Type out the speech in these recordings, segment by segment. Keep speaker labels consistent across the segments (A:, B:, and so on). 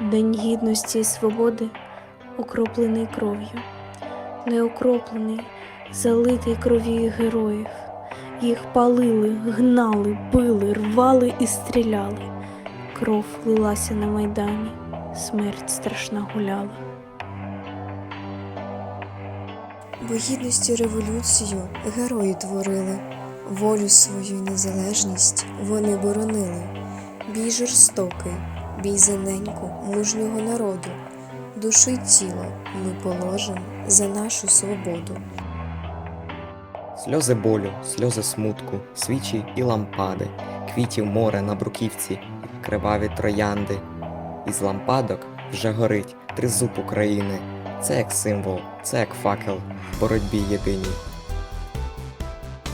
A: День гідності і свободи окроплений кров'ю, не окроплений, залитий кров'ю героїв. Їх палили, гнали, били, рвали і стріляли. Кров лилася на майдані, смерть страшна гуляла.
B: Бо гідності революцію герої творили, волю свою незалежність вони боронили. Бій жорстокий, бій за мужнього народу, душі й тіло ми положим за нашу свободу.
C: Сльози болю, сльози смутку, свічі і лампади, квітів море на бруківці, криваві троянди. Із лампадок вже горить тризуб України. Це як символ, це як факел в боротьбі єдиній.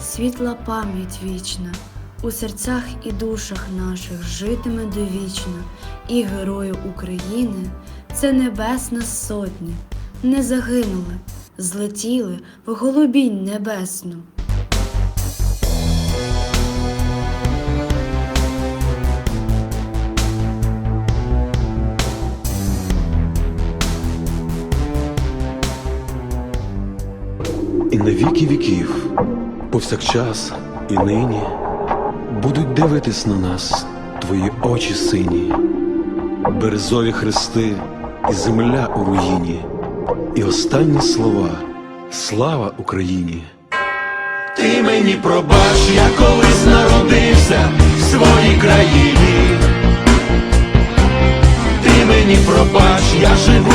D: Світла пам'ять вічна, у серцях і душах наших житиме довічно, і герої України це небесна сотня, не загинули, злетіли в голубінь небесну.
E: І на віки віків, повсякчас і нині будуть дивитись на нас твої очі сині, березові хрести і земля у руїні, і останні слова Слава Україні!
F: Ти мені пробач, я колись народився в своїй країні. Ти мені пробач, я живу